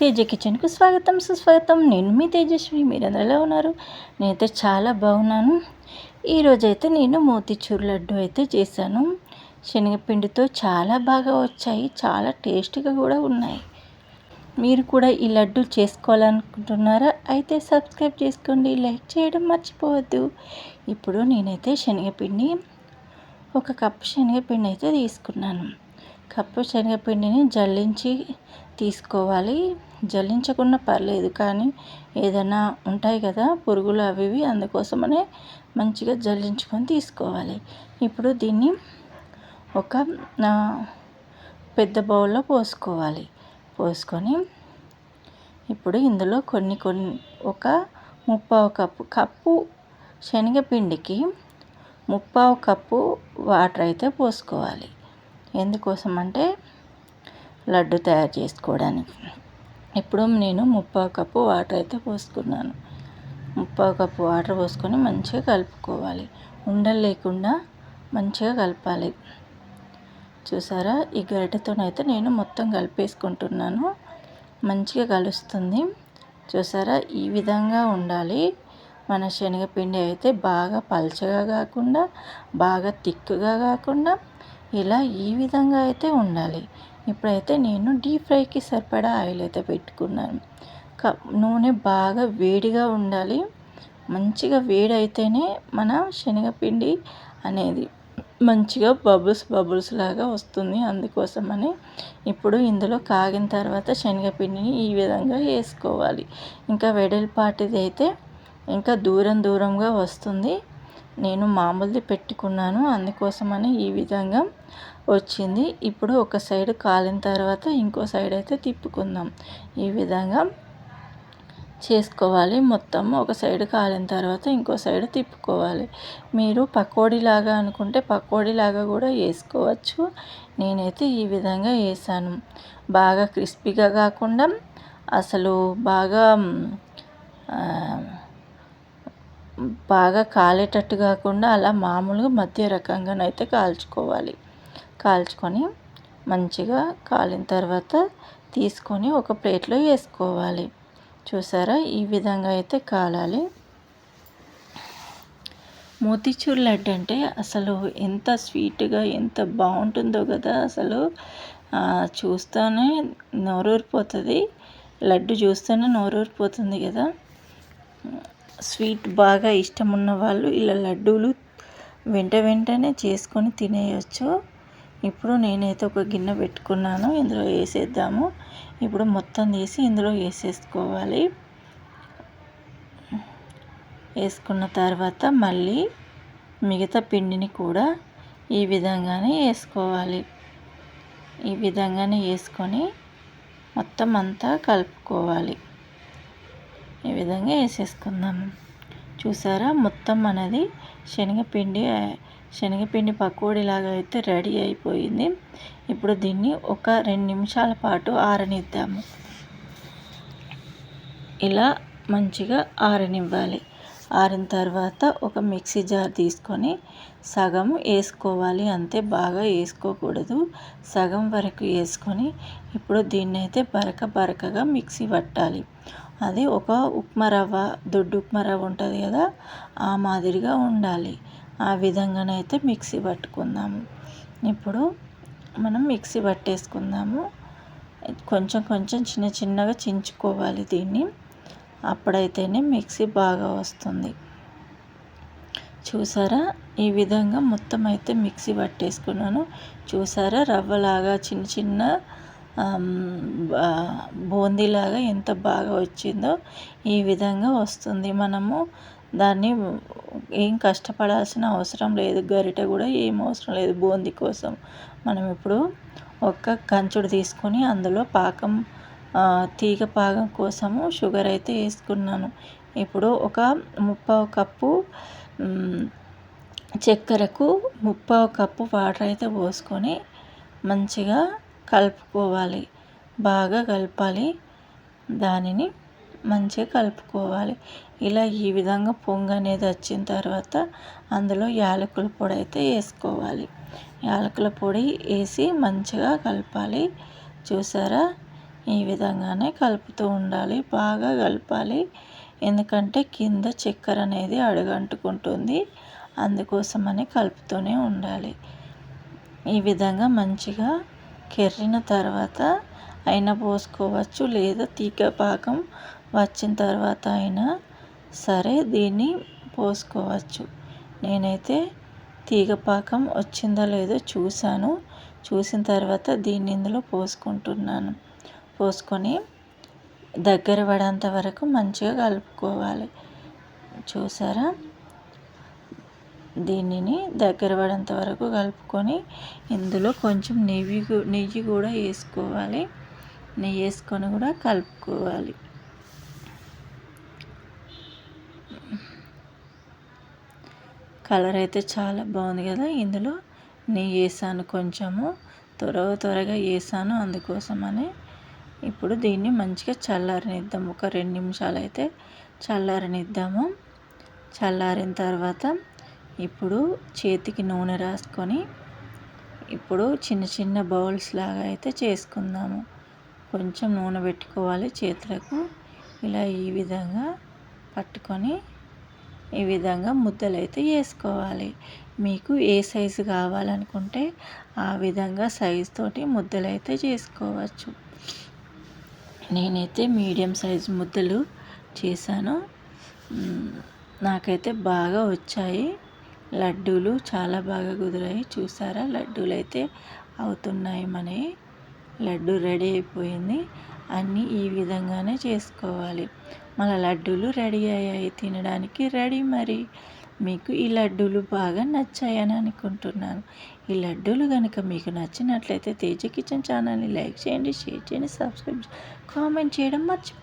తేజ కిచెన్కు స్వాగతం సుస్వాగతం. నేను మీ తేజస్వి మీరందరూ ఎలా ఉన్నారు? నేనైతే చాలా బాగున్నాను. ఈరోజైతే నేను మోతిచూర్ లడ్డు అయితే చేశాను. శనగపిండితో చాలా బాగా వచ్చాయి చాలా టేస్టీగా కూడా ఉన్నాయి. మీరు కూడా ఈ లడ్డు చేసుకోవాలనుకుంటున్నారా? అయితే సబ్స్క్రైబ్ చేసుకోండి లైక్ చేయడం మర్చిపోవద్దు. ఇప్పుడు నేనైతే శనగపిండి ఒక కప్పు శనగపిండి అయితే తీసుకున్నాను. కప్పు శనగపిండిని జల్లించి తీసుకోవాలి. జల్లించకుండా పర్లేదు కానీ ఏదైనా ఉంటాయి కదా పురుగులు అవి ఇవి అందుకోసమనే మంచిగా జల్లించుకొని తీసుకోవాలి. ఇప్పుడు దీన్ని ఒక పెద్ద బౌల్లో పోసుకోవాలి. పోసుకొని ఇప్పుడు ఇందులో కొన్ని కొన్ని ఒక ముప్పావు కప్పు కప్పు శనగపిండికి ముప్పావు కప్పు వాటర్ అయితే పోసుకోవాలి. ఎందుకోసం అంటే లడ్డు తయారు చేసుకోవడానికి. ఇప్పుడు నేను ముప్పావు కప్పు వాటర్ అయితే పోసుకున్నాను. ముప్పావు కప్పు వాటర్ పోసుకొని మంచిగా కలుపుకోవాలి. ఉండలు లేకుండా మంచిగా కలపాలి. చూసారా? ఈ గరిటెతోనైతే నేను మొత్తం కలిపేసుకుంటున్నాను. మంచిగా కలుస్తుంది. చూసారా? ఈ విధంగా ఉండాలి. మన శనగపిండి అయితే బాగా పల్చగా కాకుండా బాగా తిక్కుగా కాకుండా ఇలా ఈ విధంగా అయితే ఉండాలి. ఇప్పుడైతే నేను డీప్ ఫ్రైకి సరిపడా ఆయిల్ అయితే పెట్టుకున్నాను. క నూనె బాగా వేడిగా ఉండాలి. మంచిగా వేడి అయితేనే మన శనగపిండి అనేది మంచిగా బబుల్స్ బబుల్స్ లాగా వస్తుంది. అందుకోసమని ఇప్పుడు ఇందులో కాగిన తర్వాత శనగపిండిని ఈ విధంగా వేసుకోవాలి. ఇంకా వెడల్పాటిది అయితే ఇంకా దూరం దూరంగా వస్తుంది. నేను మామూలుది పెట్టుకున్నాను. అందుకోసమని ఈ విధంగా వచ్చింది. ఇప్పుడు ఒక సైడ్ కాలిన తర్వాత ఇంకో సైడ్ అయితే తిప్పుకుందాం. ఈ విధంగా చేసుకోవాలి మొత్తం. ఒక సైడ్ కాలిన తర్వాత ఇంకో సైడ్ తిప్పుకోవాలి. మీరు పకోడీలాగా అనుకుంటే పకోడీలాగా కూడా వేసుకోవచ్చు. నేనైతే ఈ విధంగా వేసాను. బాగా క్రిస్పీగా కాకుండా అసలు బాగా బాగా కాలేటట్టు కాకుండా అలా మామూలుగా మధ్య రకంగానైతే కాల్చుకోవాలి. కాల్చుకొని మంచిగా కాలిన తర్వాత తీసుకొని ఒక ప్లేట్లో వేసుకోవాలి. చూసారా? ఈ విధంగా అయితే కాలాలి. మోతిచూర్ లడ్డు అంటే అసలు ఎంత స్వీట్గా ఎంత బాగుంటుందో కదా! అసలు చూస్తూనే నోరూరిపోతుంది. లడ్డు చూస్తేనే నోరూరిపోతుంది కదా! స్వీట్ బాగా ఇష్టం ఉన్న వాళ్ళు ఇలా లడ్డూలు వెంట వెంటనే చేసుకొని తినేయచ్చు. ఇప్పుడు నేనైతే ఒక గిన్నె పెట్టుకున్నాను ఇందులో వేసేద్దాము. ఇప్పుడు మొత్తం తీసి ఇందులో వేసేసుకోవాలి. వేసుకున్న తర్వాత మళ్ళీ మిగతా పిండిని కూడా ఈ విధంగానే వేసుకోవాలి. ఈ విధంగానే వేసుకొని మొత్తం అంతా కలుపుకోవాలి. ఈ విధంగా వేసేసుకుందాము. చూసారా? మొత్తం అనేది శనగపిండి శనగపిండి పకోడీలాగా అయితే రెడీ అయిపోయింది. ఇప్పుడు దీన్ని ఒక రెండు నిమిషాల పాటు ఆరనిద్దాము. ఇలా మంచిగా ఆరనివ్వాలి. ఆరిన తర్వాత ఒక మిక్సీ జార్ తీసుకొని సగం వేసుకోవాలి. అంతే బాగా వేసుకోకూడదు. సగం వరకు వేసుకొని ఇప్పుడు దీన్ని అయితే బరక బరకగా మిక్సీ పట్టాలి. అది ఒక ఉప్మా రవ్వ దొడ్డు ఉప్మా రవ్వ ఉంటుంది కదా ఆ మాదిరిగా ఉండాలి. ఆ విధంగానైతే మిక్సీ పట్టుకుందాము. ఇప్పుడు మనం మిక్సీ పట్టేసుకుందాము. కొంచెం కొంచెం చిన్న చిన్నగా చించుకోవాలి దీన్ని. అప్పుడైతేనే మిక్సీ బాగా వస్తుంది. చూసారా? ఈ విధంగా మొత్తం అయితే మిక్సీ పట్టేసుకున్నాను. చూసారా? రవ్వలాగా చిన్న చిన్న బూందీలాగా ఎంత బాగా వచ్చిందో ఈ విధంగా వస్తుంది మనము. దాన్ని ఏం కష్టపడాల్సిన అవసరం లేదు. గరిటె కూడా ఏం అవసరం లేదు. బూందీ కోసం మనం ఇప్పుడు ఒక కంచుడు తీసుకొని అందులో పాకం తీగ పాకం కోసము షుగర్ అయితే వేసుకున్నాను. ఇప్పుడు ఒక ముప్పావు కప్పు చక్కెరకు ముప్పావు కప్పు వాటర్ అయితే పోసుకొని మంచిగా కలుపుకోవాలి. బాగా కలపాలి. దానిని మంచిగా కలుపుకోవాలి. ఇలా ఈ విధంగా పొంగు అనేది వచ్చిన తర్వాత అందులో యాలకుల పొడి అయితే వేసుకోవాలి. యాలకుల పొడి వేసి మంచిగా కలపాలి. చూసారా? ఈ విధంగానే కలుపుతూ ఉండాలి. బాగా కలపాలి. ఎందుకంటే కింద చక్కెర అనేది అడుగంటుకుంటుంది. అందుకోసమని కలుపుతూనే ఉండాలి. ఈ విధంగా మంచిగా కెర్రిన తర్వాత అయినా పోసుకోవచ్చు లేదా తీగ పాకం వచ్చిన తర్వాత అయినా సరే దీన్ని పోసుకోవచ్చు. నేనైతే తీగ పాకం వచ్చిందో లేదో చూశాను. చూసిన తర్వాత దీన్ని ఇందులో పోసుకుంటున్నాను. పోసుకొని దగ్గర పడేంత వరకు మంచిగా కలుపుకోవాలి. చూసారా? దీనిని దగ్గర పడేంత వరకు కలుపుకొని ఇందులో కొంచెం నెయ్యి నెయ్యి కూడా వేసుకోవాలి. నెయ్యి వేసుకొని కూడా కలుపుకోవాలి. కలర్ అయితే చాలా బాగుంది కదా. ఇందులో నెయ్యి వేసాను కొంచెము త్వర త్వరగా వేసాను అందుకోసమని. ఇప్పుడు దీన్ని మంచిగా చల్లారనిద్దాం. ఒక రెండు నిమిషాలు అయితే చల్లారనిద్దాము. చల్లారిన తర్వాత ఇప్పుడు చేతికి నూనె రాసుకొని ఇప్పుడు చిన్న చిన్న బౌల్స్ లాగా అయితే చేసుకుందాము. కొంచెం నూనె పెట్టుకోవాలి చేతులకు. ఇలా ఈ విధంగా పట్టుకొని ఈ విధంగా ముద్దలు అయితే వేసుకోవాలి. మీకు ఏ సైజు కావాలనుకుంటే ఆ విధంగా సైజు తోటి ముద్దలు అయితే చేసుకోవచ్చు. నేనైతే మీడియం సైజు ముద్దలు చేశాను. నాకైతే బాగా వచ్చాయి. లడ్డూలు చాలా బాగా కుదిరాయి. చూసారా? లడ్డూలు అయితే అవుతున్నాయి మనవి లడ్డు రెడీ అయిపోయింది. అన్నీ ఈ విధంగానే చేసుకోవాలి. మన లడ్డూలు రెడీ అయ్యాయి తినడానికి. రెడీ మరి. మీకు ఈ లడ్డూలు బాగా నచ్చాయని అనుకుంటున్నాను. ఈ లడ్డూలు కనుక మీకు నచ్చినట్లయితే తేజ కిచెన్ ఛానల్ని లైక్ చేయండి షేర్ చేయండి సబ్స్క్రైబ్ కామెంట్ చేయడం మర్చిపో